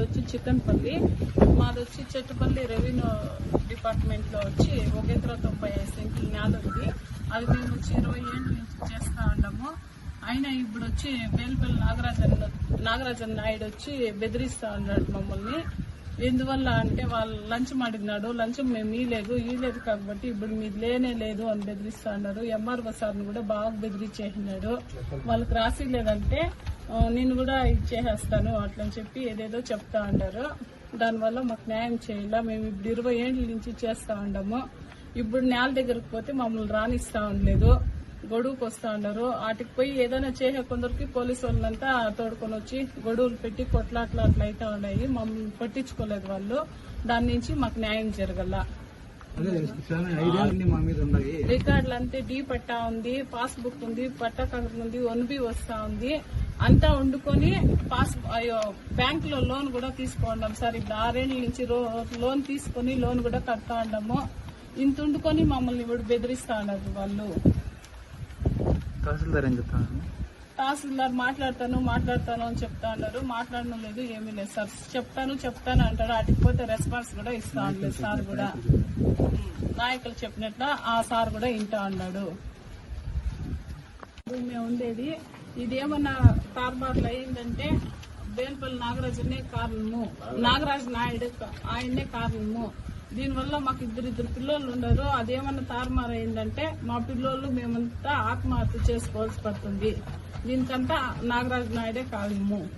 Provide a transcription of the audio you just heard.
వచ్చి చిక్కన్పల్లి మాది వచ్చి చెట్టుపల్లి రెవెన్యూ డిపార్ట్మెంట్లో వచ్చి ఒక తొంభై ఐదు సెంట్లు నేల ఉంది. అది మేము వచ్చి ఇరవై ఏళ్ళ నుంచి చేస్తా ఉన్నాము. అయినా ఇప్పుడు వచ్చి బేల్పల్లి నాగరాజన్ నాగరాజన్ నాయుడు వచ్చి బెదిరిస్తా ఉన్నాడు మమ్మల్ని. ఎందువల్ల అంటే వాళ్ళు లంచం అడిగినాడు లంచం మేము ఇలేదు ఇలేదు కాబట్టి ఇప్పుడు మీది లేనే లేదు అని బెదిరిస్తా ఉన్నారు. ఎంఆర్ఓ సార్ని కూడా బాగా బెదిరించేసినాడు వాళ్ళకి రాసి లేదంటే నేను కూడా ఇచ్చేసేస్తాను అట్లని చెప్పి ఏదేదో చెప్తా ఉంటారు దానివల్ల మాకు న్యాయం చేయాల? మేము ఇప్పుడు ఇరవై ఏళ్ళ నుంచి చేస్తా ఉన్నాము ఇప్పుడు నేల దగ్గరకు పోతే మమ్మల్ని రానిస్తా ఉండలేదు. గొడువుకు వస్తా ఉన్నారు వాటికి పోయి ఏదైనా చేసే కొందరికి పోలీసు వాళ్ళంతా తోడుకొని వచ్చి గొడువులు పెట్టి కొట్లాట్లు అట్లా అయితే ఉన్నాయి. మమ్మల్ని పట్టించుకోలేదు వాళ్ళు. దాని నుంచి మాకు న్యాయం జరగల. రికార్డులు అంతే. డీ పట్టా ఉంది పాస్బుక్ ఉంది పట్టా కాగితం ఉంది వన్ బి వస్తా ఉంది. అంతా వండుకొని పాస్ అయ్యో బ్యాంక్లో లోన్ కూడా తీసుకున్నాం సార్. ఇప్పుడు ఆరేళ్ళ నుంచి లోన్ తీసుకొని లోన్ కూడా కడతా ఉన్నాము ఇంత వండుకొని మమ్మల్ని ఇప్పుడు బెదిరిస్తా ఉన్నారు వాళ్ళు. తహసీల్దార్ ఏం చెప్తాను తహసీల్దార్ మాట్లాడతాను మాట్లాడతాను అని చెప్తా ఉన్నారు. మాట్లాడడం లేదు ఏమీ లేదు సార్. చెప్తాను చెప్తాను అంటారు వాటికి పోతే రెస్పాన్స్ కూడా ఇస్తా ఉండలేదు సార్ కూడా. నాయకులు చెప్పినట్ల ఆ సార్ కూడా వింటా ఉన్నాడు. మేము ఉండేది ఇది ఏమన్నా అయిందంటే బేల్పల్లి నాగరాజునే కారణము. నాగరాజు నాయుడు ఆయన్నే కారణము. దీనివల్ల మాకు ఇద్దరు ఇద్దరు పిల్లలు ఉండరు అదేమన్నా తారుమారు అయిందంటే మా పిల్లోళ్ళు మేమంతా ఆత్మహత్య చేసుకోవాల్సి పడుతుంది. దీనికంతా నాగరాజు నాయుడే కారణము.